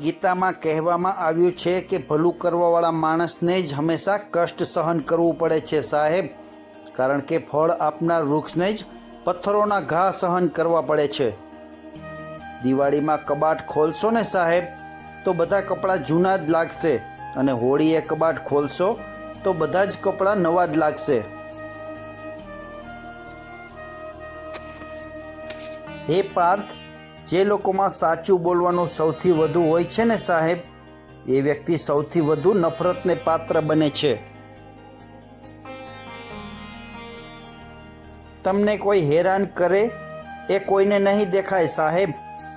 ગીતામાં કહેવામાં આવ્યું છે કે ભલું કરવાવાળા માણસને જ હંમેશા કષ્ટ સહન કરવું પડે છે સાહેબ. કારણ કે ફળ આપનાર વૃક્ષને જ પથ્થરોના ઘા સહન કરવા પડે છે. દિવાળીમાં કબાટ ખોલશો ને સાહેબ, તો બધા કપડાં જૂના જ લાગશે અને હોળીએ કબાટ ખોલશો, તો બધા જ કપડાં નવા જ લાગશે. હે પાર્થ જે લોકોમાં સાચું બોલવાનું સૌથી વધુ હોય છે ને સાહેબ, એ વ્યક્તિ સૌથી વધુ નફરતને પાત્ર બને છે. તમને કોઈ હેરાન કરે એ કોઈને નહીં દેખાય સાહેબ,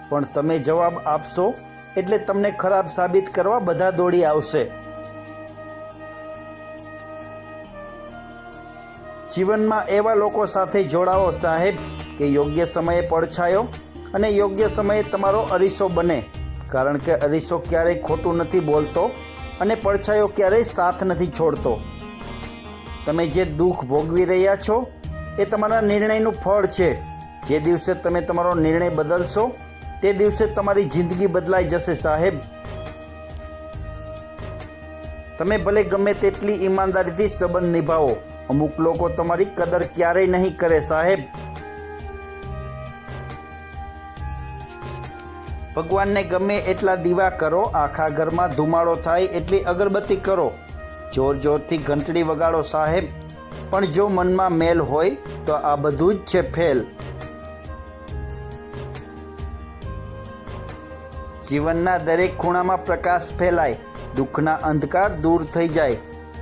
પણ તમે જવાબ આપશો એટલે તમને ખરાબ સાબિત કરવા બધા દોડી આવશે. જીવનમાં એવા લોકો સાથે જોડાઓ સાહેબ કે યોગ્ય સમયે પડછાયો અને યોગ્ય સમયે તમારો અરીસો બને. કારણ કે અરીસો ક્યારેય ખોટું નથી બોલતો અને પડછાયો ક્યારેય સાથ નથી છોડતો. તમે જે દુઃખ ભોગવી રહ્યા છો, એ તમારા નિર્ણયનું ફળ છે. જે દિવસે તમે તમારો નિર્ણય બદલશો, તે દિવસે તમારી જિંદગી બદલાઈ જશે, સાહેબ. તમે ભલે ગમે તેટલી ઈમાનદારીથી સંબંધ નિભાવો, અમુક લોકો તમારી કદર ક્યારેય નહીં કરે, સાહેબ. ભગવાનને ગમે એટલા દીવા કરો, આખા ઘરમાં ધુમાડો થાય એટલી અગરબત્તી કરો. જોર જોરથી ઘંટડી વગાડો સાહેબ. પણ જો મનમાં મેલ હોય, તો આ બધું જ છે ફેલ. જીવનના દરેક ખૂણામાં પ્રકાશ ફેલાય, દુઃખના અંધકાર દૂર થઈ જાય.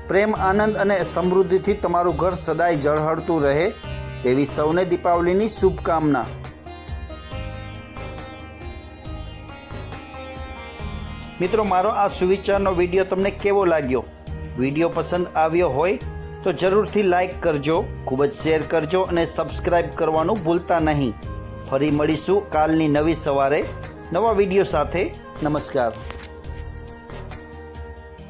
પ્રેમ, આનંદ અને સમૃદ્ધિથી તમારું ઘર સદાય ઝળહળતું રહે તેવી સૌને દીપાવલીની શુભકામના. મિત્રો, મારો આ સુવિચારનો વીડિયો તમને કેવો લાગ્યો? વીડિયો પસંદ આવ્યો હોય તો જરૂરથી લાઈક કરજો, ખૂબ જ શેર કરજો અને સબસ્ક્રાઈબ કરવાનું ભૂલતા નહીં. ફરી મળીશું કાલની નવી સવારે નવા વીડિયો સાથે. નમસ્કાર.